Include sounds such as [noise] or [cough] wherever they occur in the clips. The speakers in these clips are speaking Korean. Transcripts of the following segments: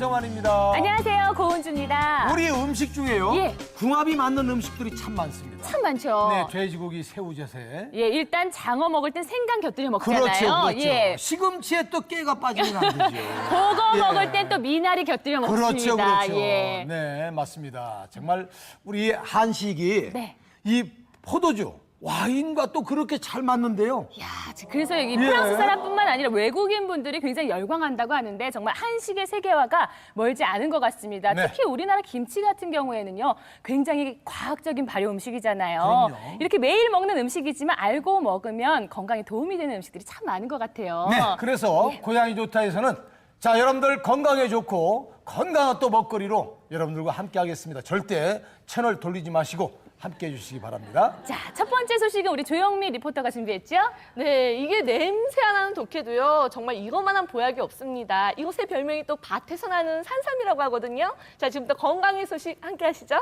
김성환입니다. 안녕하세요, 고은주입니다. 우리 음식 중에요. 예. 궁합이 맞는 음식들이 참 많습니다. 참 많죠. 네, 돼지고기, 새우젓에. 예, 일단 장어 먹을 땐 생강 곁들여 먹잖아요. 그렇죠, 그렇죠. 예. 시금치에 또 깨가 빠지면 안 되죠. [laughs] 그거 예. 먹을 땐 또 미나리 곁들여 먹습니다. 그렇죠, 그렇죠. 예. 네, 맞습니다. 정말 우리 한식이 네. 이 포도주, 와인과 또 그렇게 잘 맞는데요. 야, 그래서 여기 예. 프랑스 사람뿐만 아니라 외국인 분들이 굉장히 열광한다고 하는데 정말 한식의 세계화가 멀지 않은 것 같습니다. 네. 특히 우리나라 김치 같은 경우에는요, 굉장히 과학적인 발효 음식이잖아요. 그럼요. 이렇게 매일 먹는 음식이지만 알고 먹으면 건강에 도움이 되는 음식들이 참 많은 것 같아요. 네, 그래서 고양이 좋다에서는 자 여러분들 건강에 좋고 건강한 또 먹거리로 여러분들과 함께 하겠습니다. 절대 채널 돌리지 마시고 함께 해주시기 바랍니다. 자, 첫 번째 소식은 우리 조영미 리포터가 준비했죠? 네, 이게 냄새 안 나는 독해도요. 정말 이것만한 보약이 없습니다. 이곳의 별명이 또 밭에서 나는 산삼이라고 하거든요. 자, 지금부터 건강의 소식 함께 하시죠.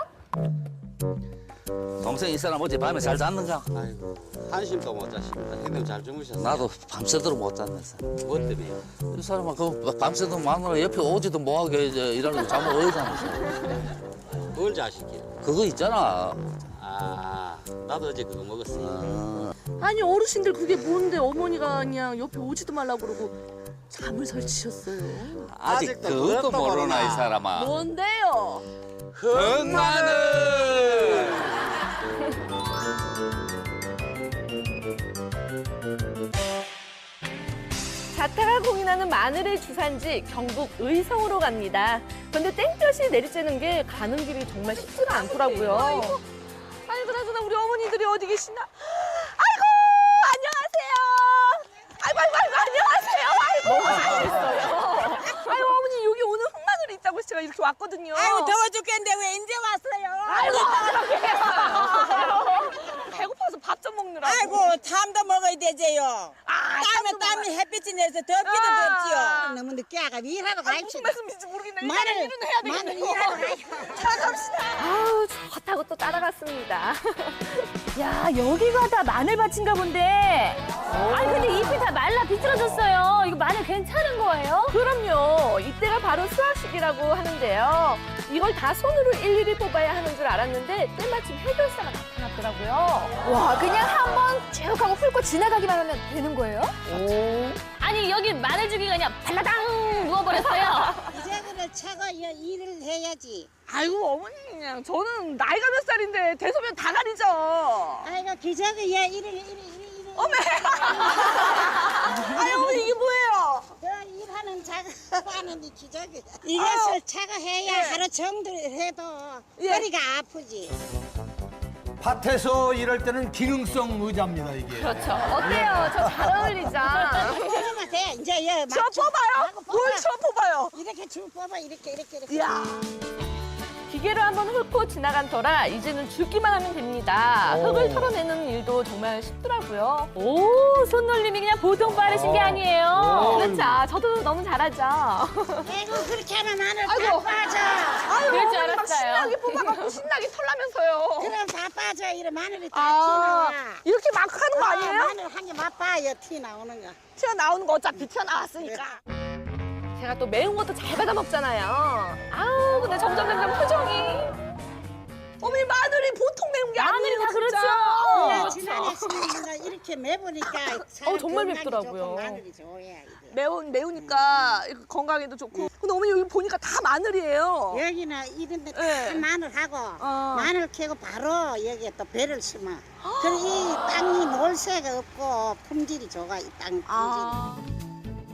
동생 이 사람 어제 밤에 잘 잤는가? 아이고 한심도 못 잤습니다. 형님 잘 주무셨어요? 나도 밤새도록 못 잤면서. 뭐 때문에요? 이 사람아 그 밤새도록 마누라 옆에 오지도 못하게 이제 일하려고 잠을 어디잖아. 뭘 자식이요? 그거 있잖아. 아 나도 어제 그거 먹었어요. 아니, 어르신들 그게 뭔데 어머니가 그냥 옆에 오지도 말라고 그러고 잠을 설치셨어요. 아직 아직도 그것도 그것도 모르나 모르나. 이 사람아. 뭔데요? 흑마늘. 자타가 공인하는 마늘의 주산지 경북 의성으로 갑니다. 그런데 땡볕이 내리쬐는 게 가는 길이 정말 쉽지가 않더라고요. 아이고, 아니 그나저나 우리 어머니들이 어디 계시나? 아이고 안녕하세요. 아이고 아이고 아이고 안녕하세요. 아이고 너무 잘됐어요. 아이고 어머니 여기 오늘 흑마늘이 있다고 제가 이렇게 왔거든요. 아이고 더워 죽겠는데 왜 이제 왔어요? 아이고 배고파서 밥 좀 먹느라고. 아이고 탐도 먹어야 되지요. 아, 땀에 땀이 햇빛이 내서 덥기도 아. 덥지요. 너무 늦게 와가 일하러 아, 무슨. 말씀인지 모르겠네. 일단은 마늘, 일은 해야 마늘 되겠네요. 일하러 가입시다. 자, 갑시다. 아우, 좋다고 또 따라갔습니다. [laughs] 야, 여기가 다 마늘밭인가 본데. 아니, 근데 잎이 다 말라 비틀어졌어요. 이거 마늘 괜찮은 거예요? 그럼요. 이때가 바로 수확 시기라고 하는데요. 이걸 다 손으로 일일이 뽑아야 하는 줄 알았는데 때마침 해결사가 나타났 더라고요. 와 그냥 한번 쭉 하고 훑고 지나가기만 하면 되는 거예요? 아니, 여기 마늘 주기가 그냥 발라당 누워버렸어요. [laughs] 이제는 차가 일을 해야지. 아이고, 어머니 그냥 저는 나이가 몇 살인데 대소변 다 가리죠. 아이고 기저귀 야 일을 일을 일을 일을. 어메! 아니, 어머니 이게 뭐예요? 저 일하는 차가 [laughs] 하는데 기저귀. 이것을 차가 해야 예. 하루 정도를 해도 예. 허리가 아프지. 밭에서 일할 때는 기능성 의자입니다 이게. 그렇죠. 어때요? 저 잘 어울리죠? 그러면 돼. 이제 여저 뽑아요? 뭘저 뽑아요? 이렇게 줄 뽑아 이렇게 이렇게 이렇게. 이야. 기계로 한번 훑고 지나간 터라 이제는 줍기만 하면 됩니다. 오. 흙을 털어내는 일도 정말 쉽더라고요. 오, 손놀림이 그냥 보통 빠르신 게 어. 아니에요. 오. 그렇죠. 저도 너무 잘하죠. [laughs] 아이고 그렇게 하면 마늘 아이고. 다 빠져. 아유, 그럴 줄 어머니 막 알았어요. 신나게 뽑아갖고 신나게 털라면서요. 그럼 다 빠져. 이래 마늘이 다 아, 튀어나와. 이렇게 막 하는 거 아니에요? 마늘 한 개 맛봐요. 티 나오는 거. 튀어나오는 거 어차피 튀어나왔으니까. 제가 또 매운 것도 잘 받아 먹잖아요. 아우, 근데 점점 점점 표정이. 어머니 마늘이 보통 매운 게 마늘이 아니에요, 다 진짜. 그렇죠. 어, 네, 그렇죠. 지난해 심은 이렇게 매보니까 [laughs] 어, 정말 건강이 맵더라고요. 좋고 마늘이 좋아야 이게. 매운 매우니까 건강에도 좋고. 근데 어머니 여기 보니까 다 마늘이에요. 여기는 이런 데다 네. 마늘하고 어. 마늘 캐고 바로 여기에 또 배를 심어. [gasps] 그럼 이 땅이 놀새가 없고 품질이 좋아. 이 땅 품질이. 아.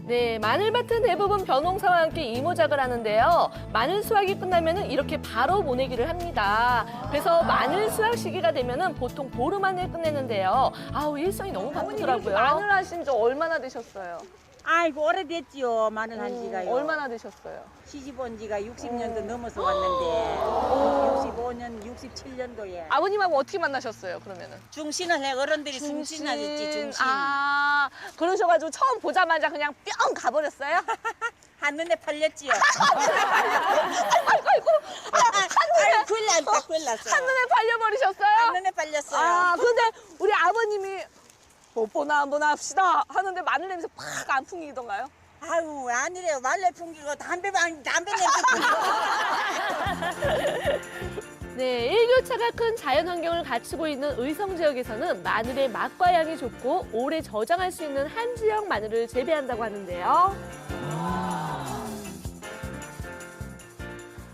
네, 마늘밭은 대부분 벼농사와 함께 이모작을 하는데요. 마늘 수확이 끝나면은 이렇게 바로 보내기를 합니다. 그래서 마늘 수확 시기가 되면은 보통 보름 안에 끝내는데요. 아우 일성이 너무 바쁘더라고요. 마늘 하신 지 얼마나 되셨어요? 아이고 오래됐지요 마늘 한 지가요. 얼마나 되셨어요? 시집 온 지가 60년도 넘어서 왔는데 65년 67년도에 아버님하고 어떻게 만나셨어요? 그러면은 중신을 해 어른들이 중신하셨지 중신. 아 그러셔가지고 처음 보자마자 그냥 뿅 가버렸어요? [laughs] 한눈에 팔렸지요. [laughs] 아이고 아이고 아이고 굴났다 굴났어. 한눈에 팔려버리셨어요? 한눈에 팔렸어요. 아, 근데 우리 아버님이 뽀뽀나 한번 합시다 하는데 마늘 냄새 팍 안 풍기던가요? 아유 아니래요 말레 풍기고 담배 방 담배 냄새 [laughs] 네, 일교차가 큰 자연 환경을 갖추고 있는 의성 지역에서는 마늘의 맛과 향이 좋고 오래 저장할 수 있는 한 지역 마늘을 재배한다고 하는데요.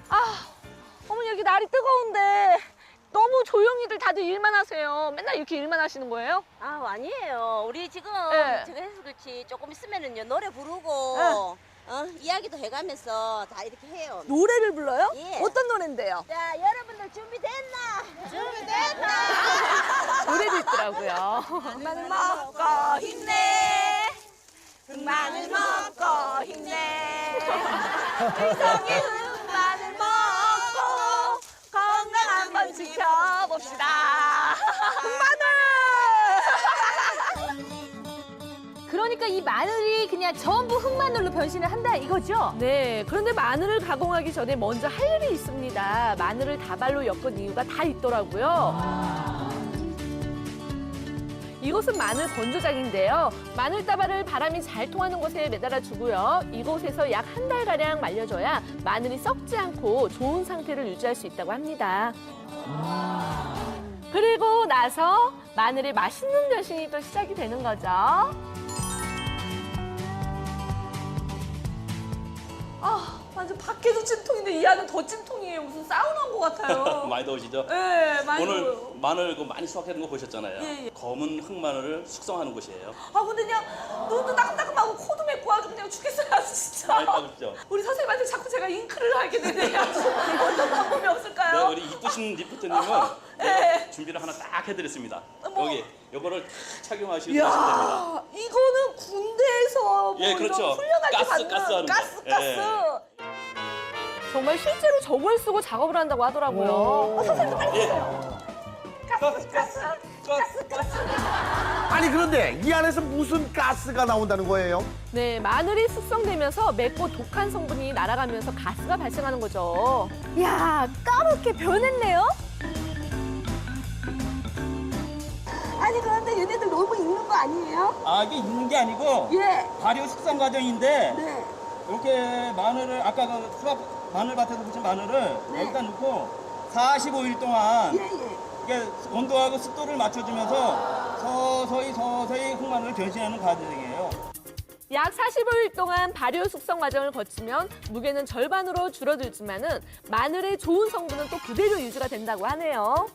아, 어머니 여기 날이 뜨거운데 너무 조용히들 다들 일만 하세요. 맨날 이렇게 일만 하시는 거예요? 아 아니에요. 우리 지금 네. 저거 해서 그렇지 조금 있으면은요 노래 부르고 어, 이야기도 해가면서 다 이렇게 해요. 노래를 불러요? 예. 어떤 노래인데요? 자 여러분들 준비됐나? 준비됐나? [laughs] 노래도 있더라고요. 마늘 먹고 힘내. 마늘 먹고 힘내. [laughs] 의성이 마늘 먹고 건강 한번 지켜봅시다. 그러니까 이 마늘이 그냥 전부 흑마늘로 변신을 한다 이거죠? 네, 그런데 마늘을 가공하기 전에 먼저 할 일이 있습니다. 마늘을 다발로 엮은 이유가 다 있더라고요. 이곳은 마늘 건조장인데요. 마늘 다발을 바람이 잘 통하는 곳에 매달아 주고요. 이곳에서 약 한 달가량 말려줘야 마늘이 썩지 않고 좋은 상태를 유지할 수 있다고 합니다. 그리고 나서 마늘의 맛있는 변신이 또 시작이 되는 거죠. 아, 완전 밖에도 찜통인데 이 안은 더 찜통이에요. 무슨 사우나 온 것 같아요. [laughs] 많이 더우시죠? 네, 많이 오늘 더워요. 마늘 그 많이 수확하는 거 보셨잖아요. 예, 예. 검은 흑마늘을 숙성하는 곳이에요. 아, 근데 그냥 눈도 따끔따끔하고 코도 맵고 아주 그냥 죽겠어요, 아주 진짜. 많이 따갑죠? 우리 선생님한테 자꾸 제가 잉크를 하게 되네요. [laughs] 어떤 방법이 네, 없을까요? 우리 이쁘신 리포터님은 예. 제가 준비를 하나 딱 해드렸습니다. 어머. 여기 요거를 탁 착용하시면 됩니다. 이야, 이거는 군대에서 뭐 예, 그렇죠. 이런 훈련할 때 가스, 받는 가스 하는 거. 가스, 예. 가스. 정말 실제로 저걸 쓰고 작업을 한다고 하더라고요. 어, 선생님 빨리 해주세요. 가스, 가스, 가스, 가스. 아니 그런데 이 안에서 무슨 가스가 나온다는 거예요? 네, 마늘이 숙성되면서 맵고 독한 성분이 날아가면서 가스가 발생하는 거죠. 야 까맣게 변했네요? 아니 그런데 얘네들 너무 익는 거 아니에요? 아 이게 익는 게 아니고 예. 발효 숙성 과정인데 네. 이렇게 마늘을 아까 그 수박 마늘밭에서 붙인 마늘을 여기다 넣고 45일 동안 네. 예예. 이게 온도하고 습도를 맞춰주면서 서서히 서서히 흑마늘을 변신하는 과정이에요. 약 45일 동안 발효 숙성 과정을 거치면 무게는 절반으로 줄어들지만은 마늘의 좋은 성분은 또 그대로 유지가 된다고 하네요.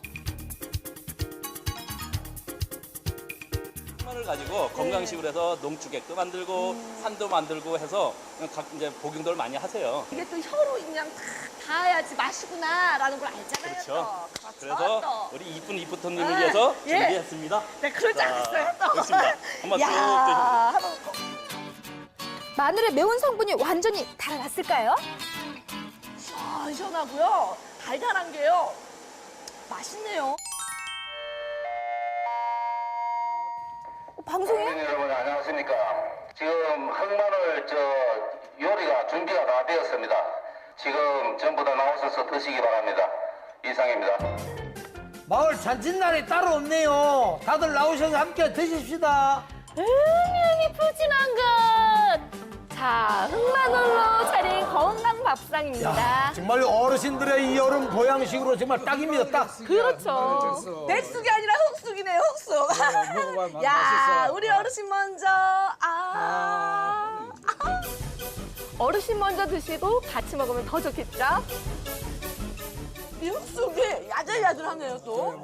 흑마늘 가지고 건강식으로 해서 농축액도 만들고 음. 산도 만들고 해서 각 이제 복용도를 많이 하세요. 이게 또 혀로 그냥 다 닿아야지 맛이구나 라는 걸 알잖아요. 그렇죠. 또. 그렇죠. 그래서 또. 우리 이쁜 리포터님을 네. 위해서 예. 준비했습니다. 네. 또. 한번 쭉 야, 드셔보세요. 한번 마늘의 매운 성분이 완전히 달아났을까요? 시원하고요. 달달한 게요. 맛있네요. 방송에 국민 여러분 안녕하십니까. 지금 흑마늘 저 요리가 준비가 다 되었습니다. 지금 전부 다 나오셔서 드시기 바랍니다. 이상입니다. 마을 잔칫날이 따로 없네요. 다들 나오셔서 함께 드십시다. 음향이 푸짐한 것! 자, 흑마늘로 차린 건강 밥상입니다. 정말 어르신들의 이 여름 보양식으로 정말 딱입니다. 딱. 그렇죠. 백숙이 아니라 흑숙이네요, 흑숙. 야, 우리 어르신 먼저. 아. 어르신 먼저 드시고 같이 먹으면 더 좋겠죠? 이 흑숙이 야들야들하네요, 또.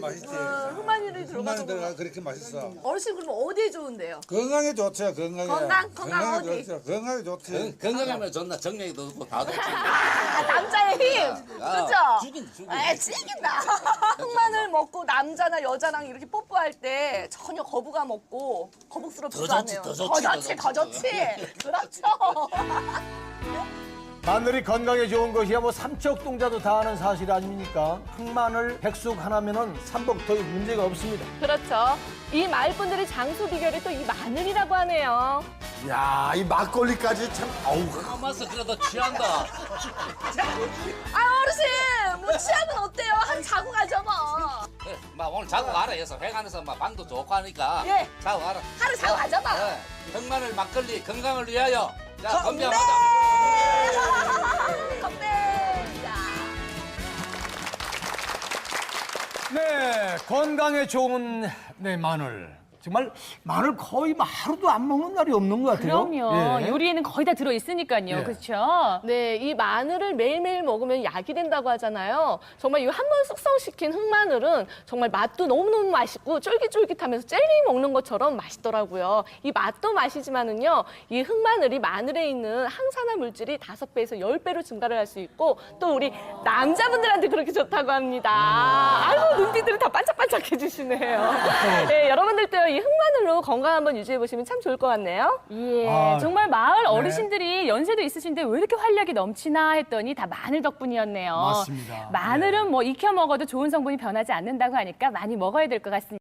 맛있지. 어, 흑마늘이 들어가서. 들어가 그렇게 맛있어. 어르신 그럼 어디에 좋은데요? 건강에 좋죠, 건강에. 건강, 건강 건강에 어디? 좋죠. 건강에 좋지. 건강하면 좋나 정력이도 좋고 다 좋지. 아, 남자의 힘. 그죠? 죽인 죽인. 에, 죽인다. [laughs] 흑마늘 먹고 남자나 여자랑 이렇게 뽀뽀할 때 전혀 거부감 없고 거북스럽지도 더 좋지, 않아요. 더 좋지, 더더 좋지, 더. 좋지. 그렇죠. [laughs] 마늘이 건강에 좋은 것이야 뭐 삼척동자도 다 아는 사실 아닙니까? 흑마늘 백숙 하나면은 삼복더위 문제가 없습니다. 그렇죠. 이 마을 분들의 장수 비결이 또 이 마늘이라고 하네요. 야, 이 막걸리까지 참 어우. 가만서 그래도 취한다. [laughs] 아 어르신, 뭐 취향은 어때요? 한 자고 가죠 뭐. 네, 막 오늘 자고 가라 해서 회관에서 막 방도 좋고 하니까 예. 자고 가라. 하루 자고 가자마. 네. 흑마늘 막걸리 건강을 위하여. 자, 건배 하자. 네, 건강에 좋은 네 마늘. 정말 마늘 거의 뭐 하루도 안 먹는 날이 없는 것 같아요. 그럼요. 예. 요리에는 거의 다 들어 있으니까요. 예. 그렇죠? 네, 이 마늘을 매일매일 먹으면 약이 된다고 하잖아요. 정말 이 한 번 숙성시킨 흑마늘은 정말 맛도 너무너무 맛있고 쫄깃쫄깃하면서 젤리 먹는 것처럼 맛있더라고요. 이 맛도 맛이지만은요, 이 흑마늘이 마늘에 있는 항산화 물질이 다섯 배에서 열 배로 증가를 할 수 있고 또 우리 남자분들한테 그렇게 좋다고 합니다. 아이고, 눈빛들이 다 반짝반짝 해 주시네요. 네, [laughs] 여러분들도 이 흑마늘로 건강 한번 유지해 보시면 참 좋을 것 같네요. 예, 아, 정말 마을 어르신들이 연세도 있으신데 왜 이렇게 활력이 넘치나 했더니 다 마늘 덕분이었네요. 맞습니다. 마늘은 뭐 익혀 먹어도 좋은 성분이 변하지 않는다고 하니까 많이 먹어야 될 것 같습니다.